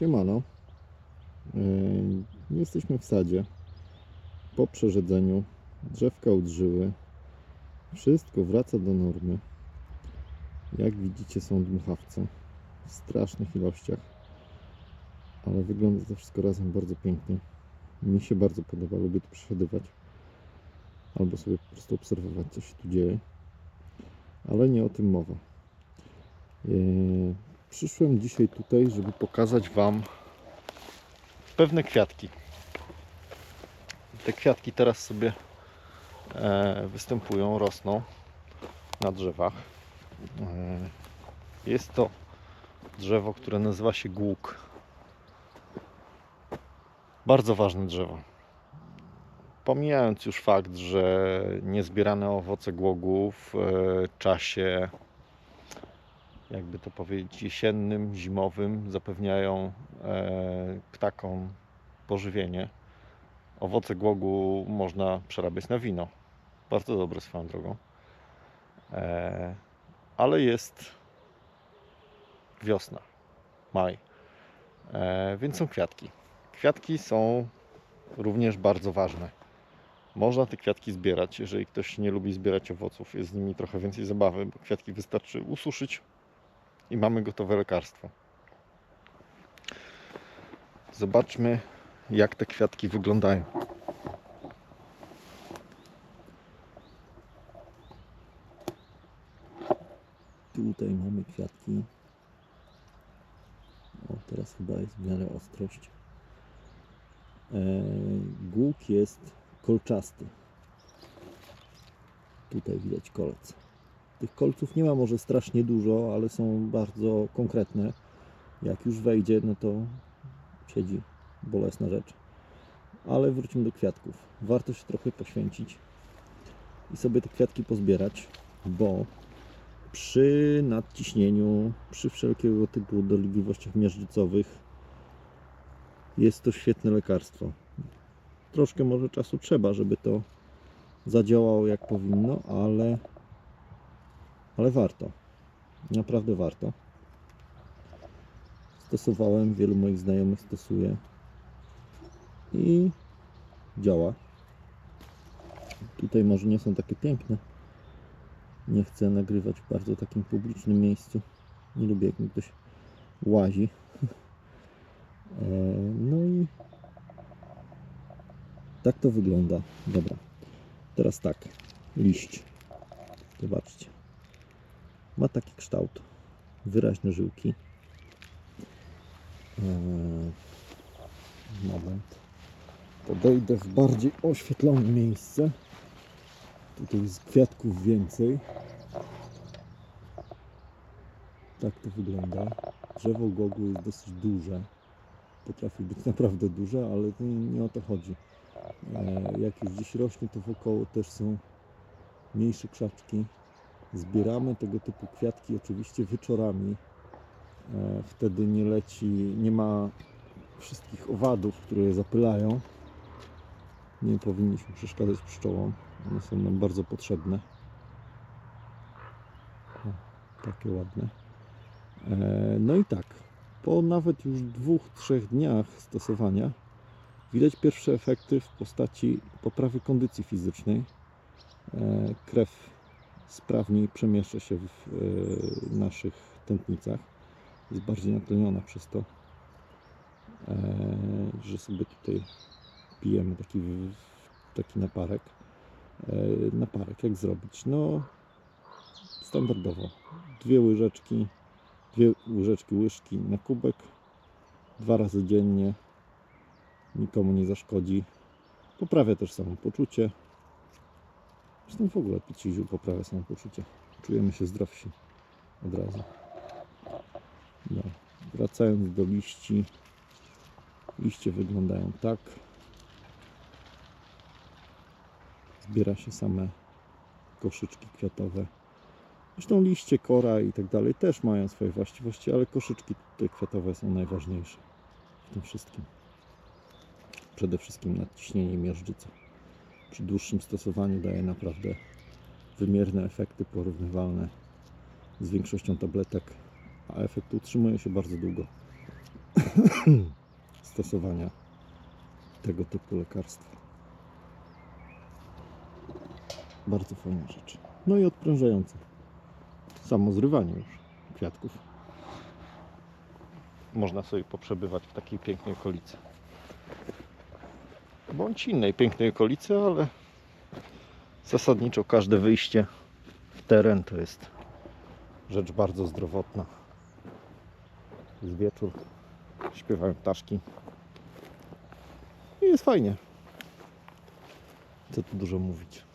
Siemano. Jesteśmy w sadzie. Po przerzedzeniu drzewka udrzyły. Wszystko wraca do normy. Jak widzicie są dmuchawce w strasznych ilościach. Ale wygląda to wszystko razem bardzo pięknie. Mi się bardzo podoba, lubię tu przechowywać. Albo sobie po prostu obserwować, co się tu dzieje. Ale nie o tym mowa. Przyszłem dzisiaj tutaj, żeby pokazać Wam pewne kwiatki. Te kwiatki teraz sobie e, występują, rosną na drzewach. E, jest to drzewo, które nazywa się głuk. Bardzo ważne drzewo. Pomijając już fakt, że niezbierane owoce głogu w e, czasie jakby to powiedzieć, jesiennym, zimowym zapewniają e, ptakom pożywienie. Owoce głogu można przerabiać na wino. Bardzo dobre swoją drogą. E, ale jest wiosna, maj, e, więc są kwiatki. Kwiatki są również bardzo ważne. Można te kwiatki zbierać, jeżeli ktoś nie lubi zbierać owoców, jest z nimi trochę więcej zabawy, bo kwiatki wystarczy ususzyć, i mamy gotowe lekarstwo. Zobaczmy, jak te kwiatki wyglądają. Tutaj mamy kwiatki. O, teraz chyba jest w miarę ostrość. E, głuk jest kolczasty. Tutaj widać kolec. Tych kolców nie ma może strasznie dużo, ale są bardzo konkretne. Jak już wejdzie, no to siedzi bolesna rzecz. Ale wrócimy do kwiatków. Warto się trochę poświęcić i sobie te kwiatki pozbierać, bo przy nadciśnieniu, przy wszelkiego typu dolegliwościach miażdżycowych jest to świetne lekarstwo. Troszkę może czasu trzeba, żeby to zadziałało jak powinno, ale ale warto. Naprawdę warto. Stosowałem, wielu moich znajomych stosuje i działa. Tutaj może nie są takie piękne. Nie chcę nagrywać w bardzo takim publicznym miejscu. Nie lubię jak mi ktoś łazi. E, No i tak to wygląda. Dobra. Teraz tak. Liść. Zobaczcie. Ma taki kształt. Wyraźne żyłki. Eee, Moment. Podejdę w bardziej oświetlone miejsce. Tutaj jest kwiatków więcej. Tak to wygląda. Drzewo gogu jest dosyć duże. Potrafi być naprawdę duże, ale nie, nie o to chodzi. Eee, Jak już gdzieś rośnie, to wokoło też są mniejsze krzaczki. Zbieramy tego typu kwiatki oczywiście wieczorami. E, Wtedy nie leci, nie ma wszystkich owadów, które je zapylają. Nie powinniśmy przeszkadzać pszczołom. One są nam bardzo potrzebne. O, takie ładne. E, No i tak, po nawet już dwóch, trzech dniach stosowania widać pierwsze efekty w postaci poprawy kondycji fizycznej. E, Krew sprawniej przemieszcza się w naszych tętnicach. Jest bardziej natleniona przez to, e, że sobie tutaj pijemy taki, taki naparek. E, Naparek jak zrobić? No standardowo. Dwie łyżeczki, dwie łyżeczki łyżki na kubek. Dwa razy dziennie. Nikomu nie zaszkodzi. Poprawia też samopoczucie. Zresztą w ogóle picie ziół poprawia samopoczucie. Czujemy się zdrowsi od razu. No. Wracając do liści. Liście wyglądają tak. Zbiera się same koszyczki kwiatowe. Zresztą liście, kora i tak dalej też mają swoje właściwości, ale koszyczki tutaj kwiatowe są najważniejsze w tym wszystkim. Przede wszystkim nadciśnienie miażdżyca przy dłuższym stosowaniu daje naprawdę wymierne efekty porównywalne z większością tabletek, a efekt utrzymuje się bardzo długo. stosowania tego typu lekarstwa. Bardzo fajna rzecz. No i odprężające. Samo zrywanie już kwiatków. Można sobie poprzebywać w takiej pięknej okolicy. Bądź innej pięknej okolicy, ale zasadniczo każde wyjście w teren to jest rzecz bardzo zdrowotna. Jest wieczór, śpiewają ptaszki. I jest fajnie. Co tu dużo mówić.